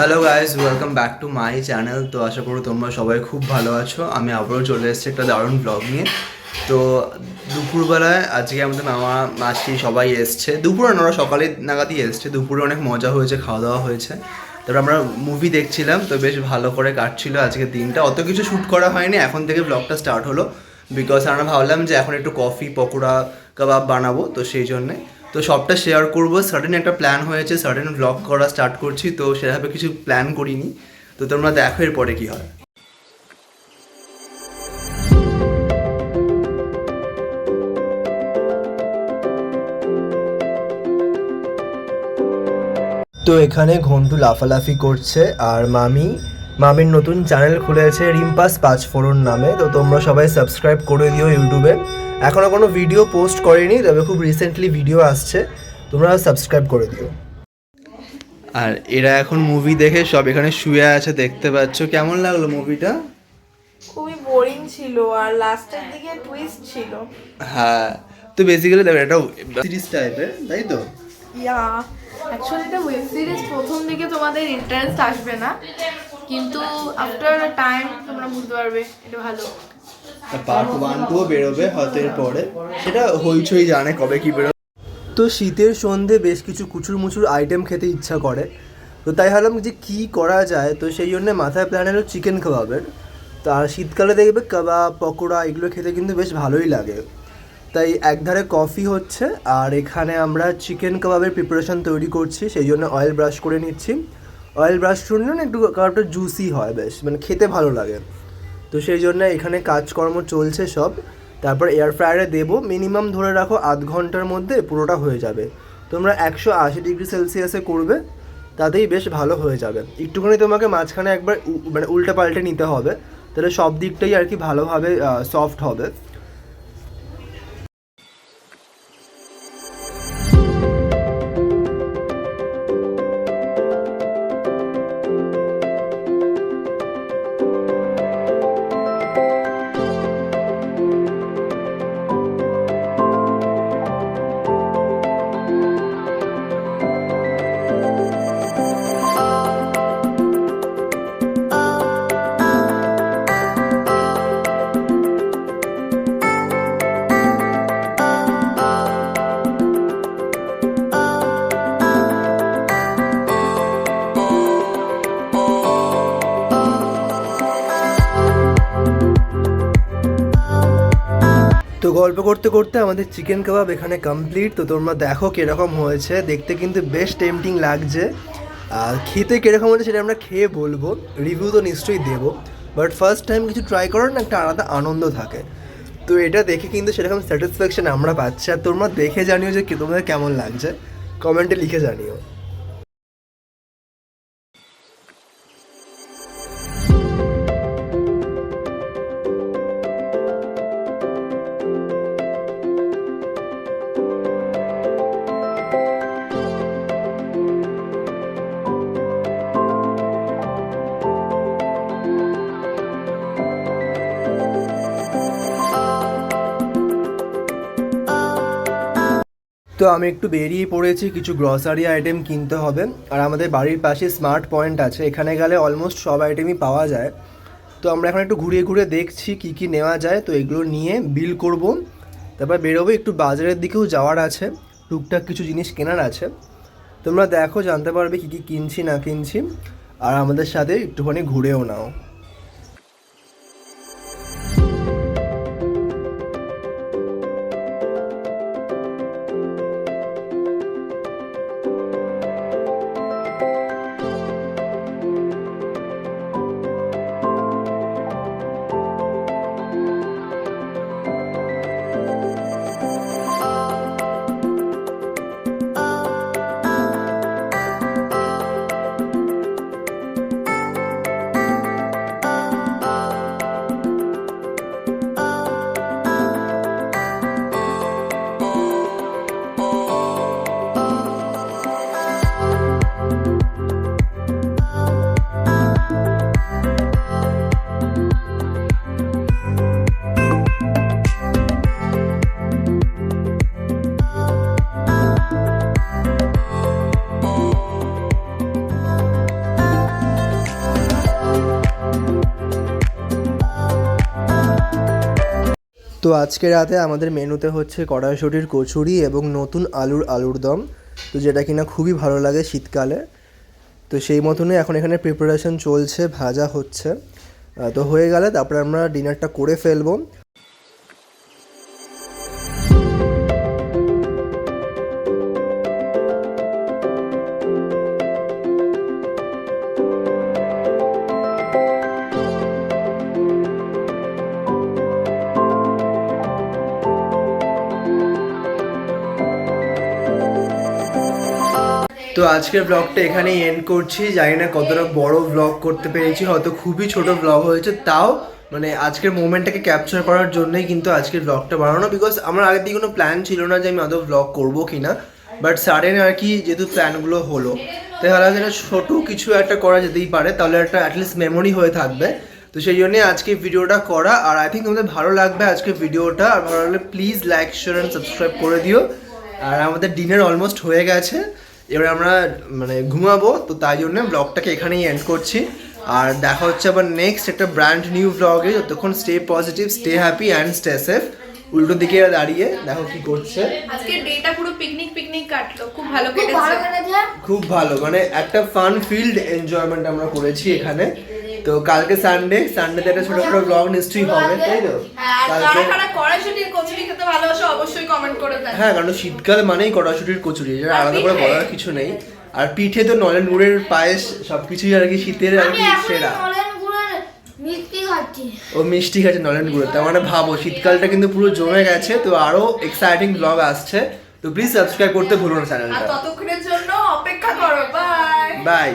Hello guys welcome back to my channel তো আশা করি তোমরা সবাই খুব ভালো আছো। আমি আবারও চলে এসেছি একটা দারুণ ব্লগ নিয়ে। তো দুপুরবেলায় আজকে আমাদের মামা, মাসি সবাই এসছে। দুপুরে ওরা সকালে নাগাদই এসছে। দুপুরে অনেক মজা হয়েছে খাওয়া দাওয়া হয়েছে। তারপর আমরা মুভি দেখছিলাম, তো বেশ ভালো করে কাটছিল আজকে দিনটা। অত কিছু শ্যুট করা হয়নি, এখন থেকে ব্লগটা স্টার্ট হলো। বিকজ আমরা ভাবলাম যে এখন একটু কফি পকোড়া কাবাব বানাবো, তো সেই জন্যে। তো সবটা শেয়ার করব। সাডেন একটা প্ল্যান হয়েছে সাডেন ব্লগ করা স্টার্ট করছি, তো সেভাবে কিছু প্ল্যান করিনি। তো তোমরা দেখো এরপরে কি হয়। তো এখানে ঘন্টু লাফালাফি করছে আর মামি, মামির নতুন চ্যানেল খুলেছে রিম্পাস পাঁচ পাঁচফোড়ন নামে। তো তোমরা সবাই সাবস্ক্রাইব করে দিও ইউটিউবে। এখনও কোনো ভিডিও পোস্ট করেনি তবে খুব রিসেন্টলি ভিডিও আসছে তোমরা সাবস্ক্রাইব করে দিও। আর এরা এখন মুভি দেখে সব এখানে শুয়ে আছে দেখতে পাচ্ছ। কেমন লাগল মুভিটা খুবই বোরিং ছিল আর লাস্টের দিকে টুইস্ট ছিল। হ্যাঁ তো বেসিক্যালি দেখো এটা সিরিজ টাইপের তাই তো? ইয়া ওয়েব সিরিজ প্রথম দিকে তোমাদের ইন্টারেস্ট আসবে না, কিন্তু আফটার টাইম তোমরা বুঝতে পারবে, এটা ভালো। পার্ট ওয়ান টুও বেরোবে হয়তো পরে। সেটা হইচই জানে কবে কি বেরোবে। তো শীতের সন্ধে বেশ কিছু কুচুর মুচুর আইটেম খেতে ইচ্ছা করে। তো তাই ভাবলাম যে কী করা যায়, তো সেই জন্য মাথায় প্ল্যান এলো চিকেন কাবাবের তো আর শীতকালে দেখবে কাবাব পকোড়া, এগুলো খেতে কিন্তু বেশ ভালোই লাগে। তাই একধারে কফি হচ্ছে, আর এখানে আমরা চিকেন কাবাবের প্রিপারেশন তৈরি করছি, সেই জন্য অয়েল ব্রাশ করে নিচ্ছি। অয়েল ব্রাশ শুনলে না একটু কাবাবটা জুসি হয় বেশ মানে খেতে ভালো লাগে। তো সেই জন্য এখানে কাজকর্ম চলছে সব। তারপর এয়ার ফ্রায়ারে দেবো মিনিমাম ধরে রাখো আধ ঘণ্টার মধ্যে পুরোটা হয়ে যাবে। তোমরা একশো আশি ডিগ্রি সেলসিয়াসে করবে, তাতেই বেশ ভালো হয়ে যাবে। একটুখানি তোমাকে মাঝখানে একবার মানে উল্টে পাল্টে নিতে হবে, তাহলে সব দিকটাই আর কি ভালোভাবে সফট হবে। তো গল্প করতে করতে আমাদের চিকেন কাবাব এখানে কমপ্লিট তো তোমরা দেখো কীরকম হয়েছে। দেখতে কিন্তু বেশ টেম্পটিং লাগছে। আর খেতে কীরকম হয়েছে সেটা আমরা খেয়ে বলব। রিভিউ তো নিশ্চয়ই দেবো। বাট ফার্স্ট টাইম কিছু ট্রাই করার না, একটা আলাদা আনন্দ থাকে। তো এটা দেখে কিন্তু সেরকম স্যাটিসফ্যাকশন আমরা পাচ্ছি। আর তোমরা দেখে জানিও যে তোমাদের কেমন লাগছে। কমেন্টে লিখে জানিও। তো আমি একটু বেরিয়ে পড়েছি, কিছু গ্রসারি আইটেম কিনতে হবে। আর আমাদের বাড়ির পাশে স্মার্ট পয়েন্ট আছে, এখানে গেলে অলমোস্ট সব আইটেমই পাওয়া যায়। তো আমরা এখন একটু ঘুরিয়ে ঘুরে দেখছি কি কি নেওয়া যায়, তো এগুলো নিয়ে বিল করব। তারপর বেরোবো, একটু বাজারের দিকেও যাওয়ার আছে, টুকটাক কিছু জিনিস কেনার আছে। তোমরা দেখো, জানতে পারবে কী কী কিনছি না কিনছি। আর আমাদের সাথে একটুখানি ঘুরেও নাও। তো আজকে রাতে আমাদের মেনুতে হচ্ছে কড়াইশুটির কচুরি এবং নতুন আলুর আলুর দম। তো যেটা কিনা খুবই ভালো লাগে শীতকালে। তো সেই মতনই এখন এখানে প্রিপারেশন চলছে, ভাজা হচ্ছে। তো হয়ে গেলে তারপরে আমরা ডিনারটা করে ফেলব। তো আজকের ব্লগটা এখানেই এন্ড করছি। জানি না কতটা বড় ব্লগ করতে পেরেছি, হয়তো খুবই ছোট ব্লগ হয়েছে, তাও মানে আজকের মোমেন্টটাকে ক্যাপচার করার জন্যই কিন্তু আজকের ব্লগটা বানানো। বিকজ আমার আগের দিকে কোনো প্ল্যান ছিল না যে আমি আদৌ ব্লগ করব কি না বাট সাডেন আর কি যেহেতু প্ল্যানগুলো হলো তাই ভালো যেটা ছোটো কিছু একটা করা যেতেই পারে, তাহলে একটা অ্যাটলিস্ট মেমোরি হয়ে থাকবে। তো সেই জন্যে আজকে ভিডিওটা করা। আর আই থিঙ্ক তোমাদের ভালো লাগবে আজকে ভিডিওটা। আর ভালো লাগলে please like share and subscribe করে দিও। আর আমাদের ডিনার অলমোস্ট হয়ে গেছে। এবার আমরা মানে ঘুমাবো তো তাই জন্য ব্লগটাকে এখানেই এন্ড করছি। আর দেখা হচ্ছে আবার নেক্সট একটা ব্র্যান্ড নিউ ব্লগে যতক্ষণ stay positive stay happy and stay safe উল্টো দিকে দাঁড়িয়ে দেখো কি করছে। আজকে ডেটা পুরো পিকনিক পিকনিক কাটলো। খুব ভালো কেটেছে। খুব ভালো মানে একটা ফান ফিল্ড এনজয়মেন্ট আমরা করেছি এখানে। তো কালকে সানডে সানডেতে একটা ছোট ছোট ব্লগ নিশ্চয়ই হবে তাই তো? আর কালকে কারা কারা কড়াইশুটির কচুরি খেতে ভালোবাসো অবশ্যই কমেন্ট করে দেন। হ্যাঁ কারণ শীতকাল মানেই কড়াশুটির কচুরি এটা আলাদা করে বলার কিছু নেই। আর পিঠে তো নলেন গুড়ের পায়েস সবকিছুই আর কি শীতের আর কি সেরা। ও মিষ্টি খাচ্ছে নলেন গুড়ের তার মানে ভাবো শীতকালটা কিন্তু পুরো জমে গেছে তো আরও এক্সাইটিং ব্লগ আসছে। তো প্লিজ সাবস্ক্রাইব করতে ভুলো না চ্যানেলটা ততক্ষণের জন্য অপেক্ষা করো বাই বাই